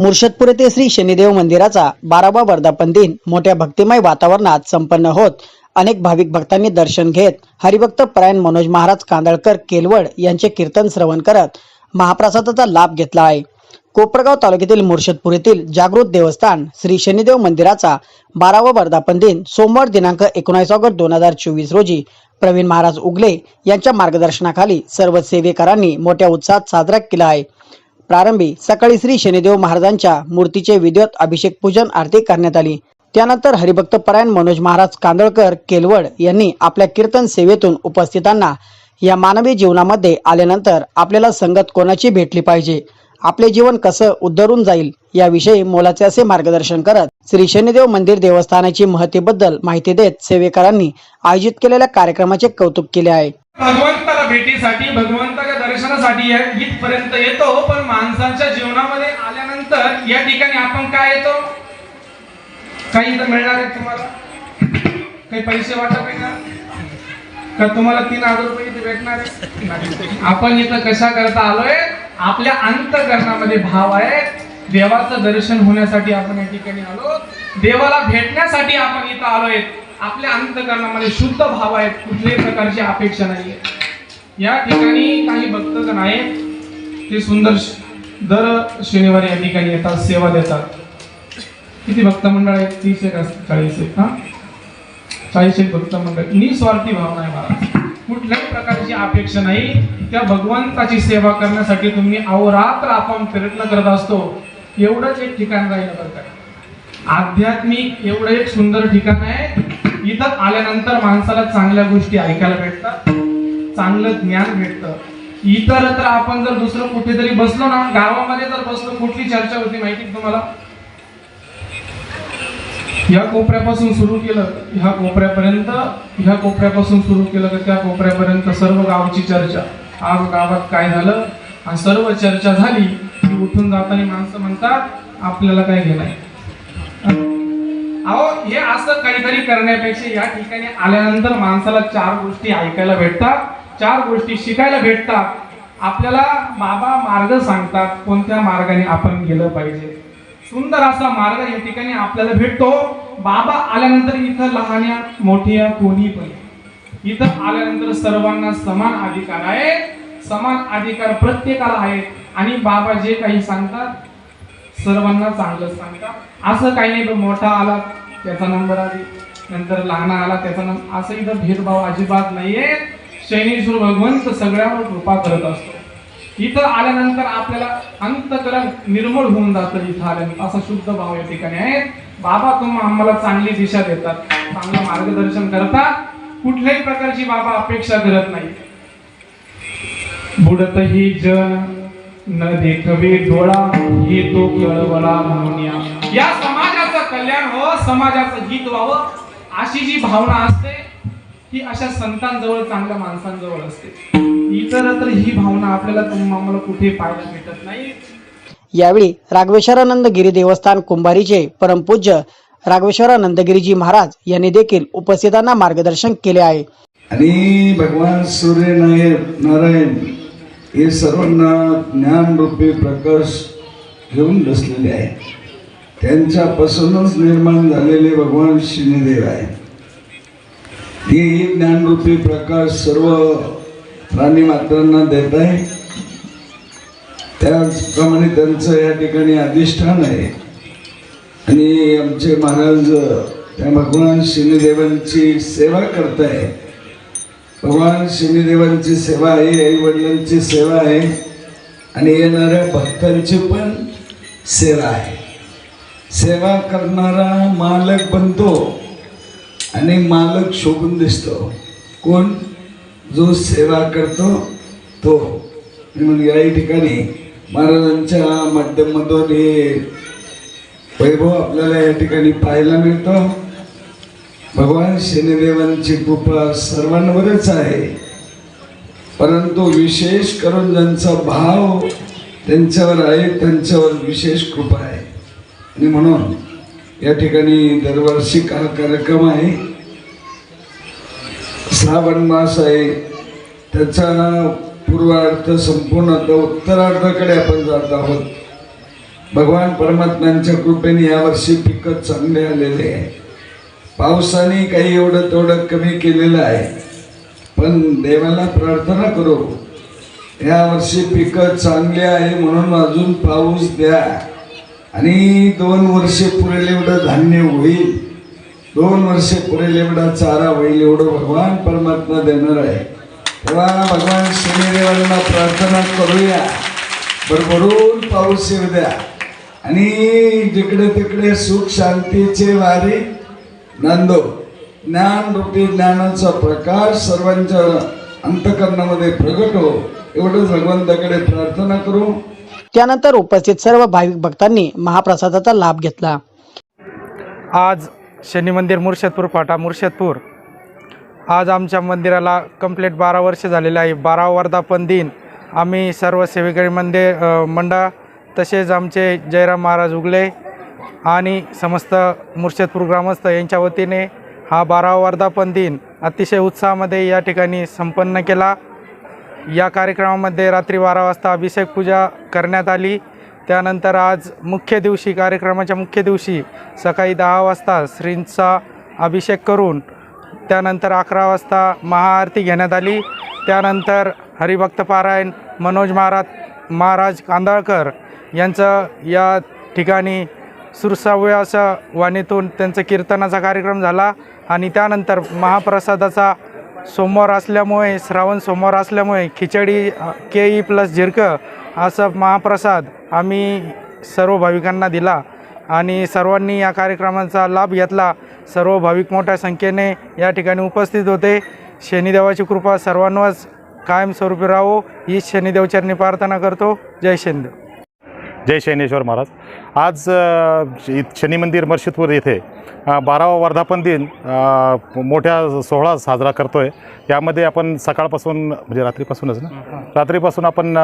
मुर्शदपूर येथे श्री शनिदेव मंदिराचा बारावा वर्धापन दिन मोठ्या भक्तिमय वातावरणात संपन्न होत अनेक भाविक भक्तांनी दर्शन घेत हरिभक्त परायण मनोज महाराज कांदळकर केलवड यांचे कीर्तन श्रवण करत महाप्रसादाचा लाभ घेतला आहे. कोपरगाव तालुक्यातील मुर्शदपूर येथील जागृत देवस्थान श्री शनिदेव मंदिराचा बारावा वर्धापन दिन सोमवार दिनांक एकोणीस ऑगस्ट दोन हजार चोवीस रोजी प्रवीण महाराज उगले यांच्या मार्गदर्शनाखाली सर्व सेवेकरांनी मोठ्या उत्साहात साजरा केला आहे. प्रारंभी सकाळी श्री शनिदेव महाराजांच्या मूर्तीचे विधिवत अभिषेक पूजन आरती करण्यात आली. त्यानंतर हरिभक्त परायण मनोज महाराज कांदळकर केलवड यांनी आपल्या कीर्तन सेवेतून उपस्थितांना या मानवी जीवनामध्ये आल्यानंतर आपल्याला संगत कोणाची भेटली पाहिजे? आपले जीवन कसं उद्धरून जाईल? याविषयी मोलाचे असे मार्गदर्शन करत श्री शनिदेव मंदिर देवस्थानाची महतीबद्दल माहिती देत सेवेकरांनी आयोजित केलेल्या कार्यक्रमाचे कौतुक केले आहे. भगवंताला भेटीसाठी भगवंताच्या दर्शनासाठी इथपर्यंत येतो पण माणसांच्या जीवनामध्ये आल्यानंतर या ठिकाणी आपण काय येतो? काही इथं मिळणार आहे तुम्हाला? काही पैसे वाटत आहे का का तुम्हाला तीन हजार रुपये इथे भेटणार आहे आपण इथं कशा करता आलोय? आपल्या अंतकरणामध्ये भाव आहे. देवाचं दर्शन होण्यासाठी आपण या ठिकाणी आलो. देवाला भेटण्यासाठी आपण इथं आलोय. आपल्या अंतकरणामध्ये शुद्ध भाव आहेत कुठल्याही प्रकारची अपेक्षा नाहीये. या ठिकाणी काही भक्तजण आहेत ते सुंदर दर शनिवारी या ठिकाणी येतात सेवा देतात. किती भक्त मंडळ आहेत? तीस एक असतात चाळीस एक हा? चाळीस एक भक्त मंडळ. निस्वार्थी भावना आहे मला कुठल्याही प्रकारची अपेक्षा नाही. त्या भगवंताची सेवा करण्यासाठी तुम्ही अहोरात्र आपण प्रयत्न करत असतो. एवढंच एक ठिकाण राहिलं बरं आध्यात्मिक एवढं एक सुंदर ठिकाण आहे. इथं आल्यानंतर माणसाला चांगल्या गोष्टी ऐकायला भेटतात चांगलं ज्ञान भेटतं. इतर तर आपण जर दुसरं कुठेतरी बसलो ना गावामध्ये जर बसलो कुठली चर्चा होती माहिती तुम्हाला? ह्या कोपऱ्यापासून सुरू केलं ह्या कोपऱ्यापर्यंत ह्या कोपऱ्यापासून सुरू केलं तर त्या कोपऱ्यापर्यंत सर्व गावची चर्चा. आज गावात काय झालं? आणि सर्व चर्चा झाली की उठून जाताना माणसं म्हणतात आपल्याला काय घेणं अहो हे असं काहीतरी करण्यापेक्षा या ठिकाणी आल्यानंतर माणसाला चार गोष्टी ऐकायला भेटतात चार गोष्टी शिकायला भेटतात. आपल्याला बाबा मार्ग सांगतात कोणत्या मार्गाने आपण गेलं पाहिजे. सुंदर असा मार्ग या ठिकाणी आपल्याला भेटतो. बाबा आल्यानंतर इथं लहान्या मोठ्या कोणी पण इथं आल्यानंतर सर्वांना समान अधिकार आहे समान अधिकार प्रत्येकाला आहे आणि बाबा जे काही सांगतात सर्वांना चांगलं सांगता असं काही नाही मोठा आला त्याचा नंबर आली. नंतर लहान आला त्याचा नंबर असं इथं भेदभाव अजिबात नाहीये. शैनेश्वर भगवंत सगळ्यावर कृपा करत असतो. इथं आल्यानंतर आपल्याला अंतकरण निर्मळ होऊन जातं इथं आल्यानंतर. असा शुद्ध भाव या ठिकाणी आहे. बाबा तुम्ही आम्हाला चांगली दिशा देतात. चांगलं मार्गदर्शन करतात. कुठल्याही प्रकारची बाबा अपेक्षा करत नाही. बुडतही जन न देखवे डोळा हे तो कळवळा म्हणून या समाजाचं कल्याण हो समाजाचं हित व्हावं अशी जी भावना असते ही अशा संतांजवळ चांगल्या माणसांजवळ असते. इतर तर ही भावना आपल्याला तुम- आम्हाला कुठे पाहायला भेटत नाही. यावेळी राघवेश्वरानंद गिरी देवस्थान कुंभारीचे परमपूज्य राघवेश्वरानंद गिरीजी महाराज यांनी देखील उपस्थितांना मार्गदर्शन केले आहे. आणि भगवान सूर्य नारायण हे सर्वांना ज्ञानरूपी प्रकाश घेऊन बसलेले आहे त्यांच्यापासूनच निर्माण झालेले भगवान शनिदेव आहे हे ज्ञानरूपी प्रकाश सर्व प्राणी मात्रांना देत आहे त्याचप्रमाणे त्यांचं या ठिकाणी अधिष्ठान आहे. आणि आमचे महाराज त्या भगवान शनिदेवांची सेवा करताय भगवान शनिदेवांची सेवा आहे आई वडिलांची सेवा आहे आणि येणाऱ्या भक्तांची पण सेवा आहे. सेवा करणारा मालक बनतो आणि मालक शोभून दिसतो. कोण? जो सेवा करतो तो. म्हणून याही ठिकाणी महाराजांच्या माध्यमातून हे वैभव आपल्याला या ठिकाणी पाहायला मिळतो. भगवान शनिदेवांची कृपा सर्वांवरच आहे. परंतु विशेष करून ज्यांचा भाव त्यांच्यावर आहे त्यांच्यावर विशेष कृपा आहे. आणि म्हणून या ठिकाणी दरवर्षी हा कार्यक्रम आहे? श्रावण मास आहे. त्याचा पूर्वार्थ संपूर्ण आता उत्तरार्धाकडे आपण जात आहोत. भगवान परमात्म्यांच्या कृपेने यावर्षी पिकं चांगले आलेले आहे. पावसाने काही एवढं तेवढं कमी केलेलं आहे. पण देवाला प्रार्थना करू. यावर्षी पिकं चांगली आहे म्हणून अजून पाऊस द्या. आणि दोन वर्षे पुरेल एवढं धान्य होईल. दोन वर्षे पुरेल एवढा चारा होईल एवढं भगवान परमात्मा देणार आहे. तेव्हा भगवान शनिदेवांना प्रार्थना करूया. भरभरून पाऊस येऊ द्या. आणि जिकडे तिकडे सुख शांतीचे वारी नांदो ज्ञान रूपी ज्ञानाचा प्रकाश सर्वांच्या अंतकरणामध्ये प्रगट हो. एवढंच भगवंताकडे प्रार्थना करू. त्यानंतर उपस्थित सर्व भाविक भक्तांनी महाप्रसादाचा लाभ घेतला. आज शनी मंदिर मुर्शदपूर फाटा मुर्शदपूर. आज आमच्या मंदिराला कंप्लीट बारा वर्ष झालेले आहे. बारा वर्धापन दिन आम्ही सर्व सेवेकरी मंदिर मंडळ तसेच आमचे जयराम महाराज उगले. आणि समस्त मुर्शेदपूर ग्रामस्थ यांच्या वतीने हा बारा वर्धापन दिन अतिशय उत्साहामध्ये या ठिकाणी संपन्न केला. या कार्यक्रमामध्ये रात्री बारा वाजता अभिषेक पूजा करण्यात आली. त्यानंतर आज मुख्य दिवशी कार्यक्रमाच्या मुख्य दिवशी सकाळी दहा वाजता श्रींचा अभिषेक करून त्यानंतर अकरा वाजता महाआरती घेण्यात आली. त्यानंतर हरिभक्त पारायण मनोज महाराज महाराज कांदाळकर यांचं या ठिकाणी सुरसाव्य वाणीतून त्यांचा कीर्तनाचा कार्यक्रम झाला आणि त्यानंतर महाप्रसादाचा सोमवार असल्यामुळे श्रावण सोमवार असल्यामुळे खिचडी केई प्लस झिरकं असं महाप्रसाद आम्ही सर्व भाविकांना दिला आणि सर्वांनी या कार्यक्रमाचा लाभ घेतला. सर्व भाविक मोठ्या संख्येने या ठिकाणी उपस्थित होते. शनिदेवाची कृपा सर्वांवरच कायमस्वरूपी राहो. हीच शनिदेवचरणी प्रार्थना करतो. जय शनिदेव जय शैनेश्वर महाराज. आज शनी मंदिर मर्शिदपूर येथे बारावा वर्धापन दिन मोठ्या सोहळा साजरा करतो आहे यामध्ये आपण सकाळपासून म्हणजे रात्रीपासूनच ना? रात्रीपासून आपण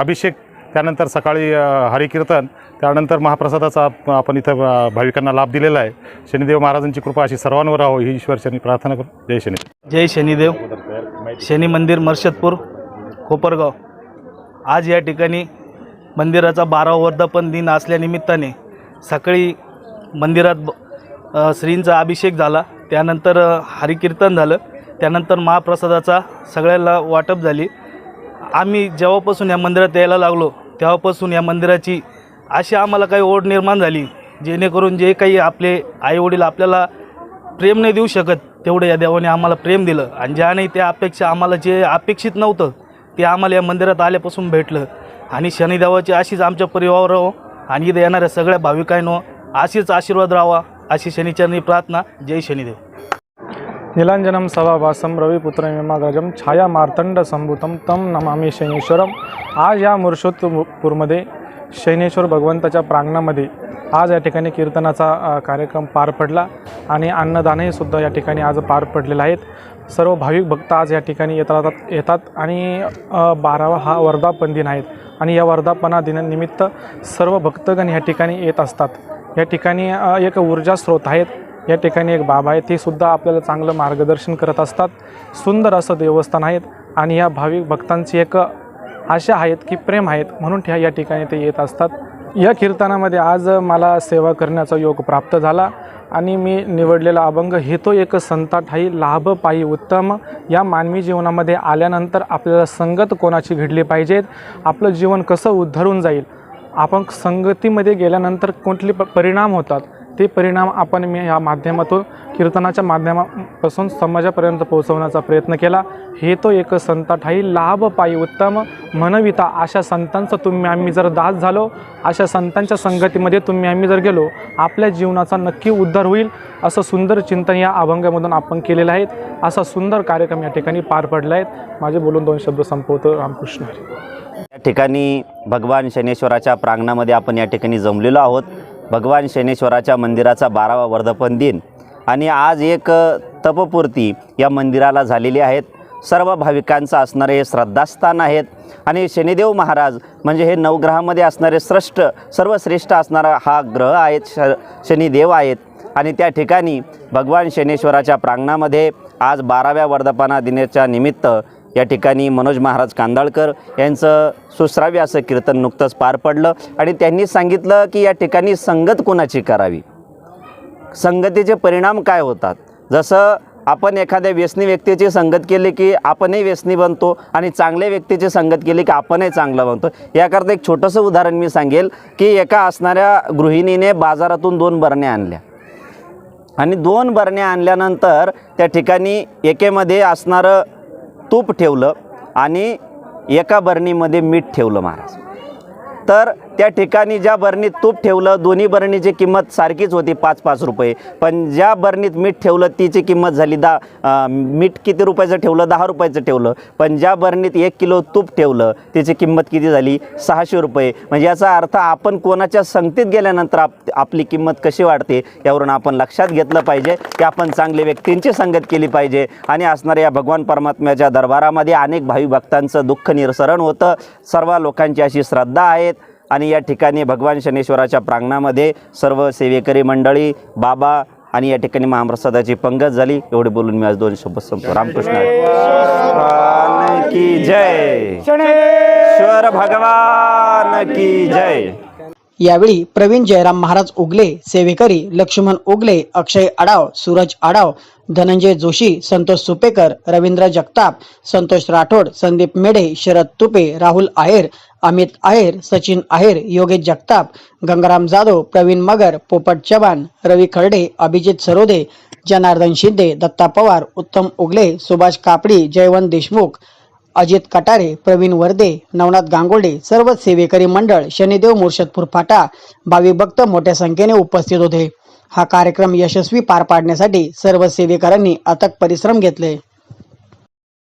अभिषेक त्यानंतर सकाळी हरिकीर्तन त्यानंतर महाप्रसादाचा आपण इथं भाविकांना लाभ दिलेला आहे. शनिदेव महाराजांची कृपा अशी सर्वांवर राहो. ही शनी प्रार्थना करू. जय शनी. जय शनिदेव. शनी मंदिर मर्शदपूर कोपरगाव. आज या ठिकाणी मंदिराचा बारा वर्धापन दिन असल्यानिमित्ताने सकाळी मंदिरात ब- श्रींचा अभिषेक झाला. त्यानंतर हरिकीर्तन झालं. त्यानंतर महाप्रसादाचा सगळ्याला वाटप झाली. आम्ही जेव्हापासून या मंदिरात यायला लागलो तेव्हापासून या मंदिराची अशी आम्हाला काही ओढ निर्माण झाली जेणेकरून जे काही आपले आईवडील आपल्याला प्रेम नाही देऊ शकत तेवढं या देवाने आम्हाला प्रेम दिलं. आणि ज्याने त्या अपेक्षा आम्हाला जे अपेक्षित नव्हतं ते आम्हाला या मंदिरात आल्यापासून भेटलं. आणि शनिदेवाची अशीच आमच्या परिवार राहो आणि इथं येणाऱ्या सगळ्या भाविकांनो अशीच आशीर्वाद राहावा अशी शनिचरणी प्रार्थना जय शनिदेव. निलांजनम सभाभासम रविपुत्र विमाग्रजम छाया मार्तंड संभूतम तम नमामी शैनेश्वरम. आज या मुर्शोत्पूरमध्ये शैनेश्वर भगवंताच्या प्रांगणामध्ये आज या ठिकाणी कीर्तनाचा कार्यक्रम पार पडला. आणि अन्नदानही सुद्धा या ठिकाणी आज पार पडलेला आहेत. सर्व भाविक भक्त आज या ठिकाणी येतात येतात आणि बारावा हा वर्धापन दिन आहेत आणि या वर्धापना दिनानिमित्त सर्व भक्तगण या ठिकाणी येत असतात. या ठिकाणी एक ऊर्जा स्रोत आहेत. या ठिकाणी एक बाबा आहे तीसुद्धा आपल्याला चांगलं मार्गदर्शन करत असतात. सुंदर असं देवस्थान आहेत आणि या भाविक भक्तांची एक आशा आहेत की प्रेम आहेत म्हणून त्या या ठिकाणी ते येत असतात. या कीर्तनामध्ये आज मला सेवा करण्याचा योग प्राप्त झाला आणि मी निवडलेला अभंग हे तो एक संता ठाई लाभ पायी उत्तम या मानवी जीवनामध्ये आल्यानंतर आपल्याला संगत कोणाची घडली पाहिजेत? आपलं जीवन कसं उद्धरून जाईल? आपण संगतीमध्ये गेल्यानंतर कुठले प परिणाम होतात? ते परिणाम आपण मी या माध्यमातून कीर्तनाच्या माध्यमापासून समाजापर्यंत पोहोचवण्याचा प्रयत्न केला. हे तो एक संता ठाई लाभ पायी उत्तम. मनविता. अशा संतांचं तुम्ही आम्ही जर दास झालो अशा संतांच्या संगतीमध्ये तुम्ही आम्ही जर गेलो आपल्या जीवनाचा नक्की उद्धार होईल असं सुंदर चिंतन या अभंगामधून आपण केलेलं आहे. असा सुंदर कार्यक्रम या ठिकाणी पार पडला आहेत माझे बोलून दोन शब्द संपवतो. रामकृष्ण या ठिकाणी भगवान शनेश्वराच्या प्रांगणामध्ये आपण या ठिकाणी जमलेलो आहोत. भगवान शनेश्वराच्या मंदिराचा बारावा वर्धापन दिन. आणि आज एक तपपूर्ती या मंदिराला झालेली आहेत. सर्व भाविकांचं असणारे हे श्रद्धास्थान आहेत. आणि शनिदेव महाराज म्हणजे हे नवग्रहामध्ये असणारे श्रेष्ठ सर्वश्रेष्ठ असणारा हा ग्रह आहेत श शनिदेव आहेत. आणि त्या ठिकाणी भगवान शनेश्वराच्या प्रांगणामध्ये आज बाराव्या वर्धापना दिनाच्या निमित्त या ठिकाणी मनोज महाराज कांदाळकर यांचं सुश्राव्य असं कीर्तन नुकतंच पार पडलं. आणि त्यांनी सांगितलं की या ठिकाणी संगत कोणाची करावी? संगतीचे परिणाम काय होतात? जसं आपण एखाद्या व्यसनी व्यक्तीची संगत केली की आपणही व्यसनी बनतो आणि चांगल्या व्यक्तीची संगत केली की आपणही चांगलं बनतो. याकरता एक छोटंसं उदाहरण मी सांगेल की एका असणाऱ्या गृहिणीने बाजारातून दोन बरण्या आणल्या. आणि दोन बरण्या आणल्यानंतर त्या ठिकाणी एकेमध्ये असणारं तूप ठेवलं आणि एका बरणीमध्ये मीठ ठेवलं महाराज. तर त्या ठिकाणी ज्या बरणीत तूप ठेवलं दोन्ही बरणीची किंमत सारखीच होती पाच पाच रुपये. पण ज्या बरणीत मीठ ठेवलं तिची किंमत झाली दहा मीठ किती रुपयाचं ठेवलं दहा रुपयाचं ठेवलं. पण ज्या बरणीत एक किलो तूप ठेवलं तिची किंमत किती झाली? सहाशे रुपये. म्हणजे याचा अर्थ आपण कोणाच्या संगतीत गेल्यानंतर आप आपली किंमत कशी वाढते यावरून आपण लक्षात घेतलं पाहिजे की आपण चांगले व्यक्तींची संगत केली पाहिजे. आणि असणाऱ्या या भगवान परमात्म्याच्या दरबारामध्ये अनेक भावी भक्तांचं दुःख निरसरण होतं. सर्व लोकांची अशी श्रद्धा आहेत. आणि या ठिकाणी भगवान शनेश्वराच्या प्रांगणामध्ये सर्व सेवेकरी मंडळी बाबा आणि या ठिकाणी महाप्रसादाची पंगत झाली. एवढे बोलून मी आज दोन शब्द संपतो. रामकृष्ण. की जय. भगवान की जय. यावेळी प्रवीण जयराम महाराज उगले सेवेकरी लक्ष्मण उगले अक्षय आडाव सूरज आडाव धनंजय जोशी संतोष सुपेकर रवींद्र जगताप संतोष राठोड संदीप मेढे शरद तुपे राहुल आहेर अमित आहेर सचिन आहेर योगेश जगताप गंगाराम जाधव प्रवीण मगर पोपट चव्हाण रवी खर्डे अभिजित सरोदे जनार्दन शिंदे दत्ता पवार उत्तम उगले सुभाष कापडी जयवंत देशमुख अजित कटारे प्रवीण वर्दे नवनाथ गांगोडे सर्व सेवेकरी मंडळ शनिदेव मुर्शदपूर फाटा भावी भक्त मोठ्या संख्येने उपस्थित होते. हा कार्यक्रम यशस्वी पार पाडण्यासाठी सर्व सेवेकरांनी अथक परिश्रम घेतले.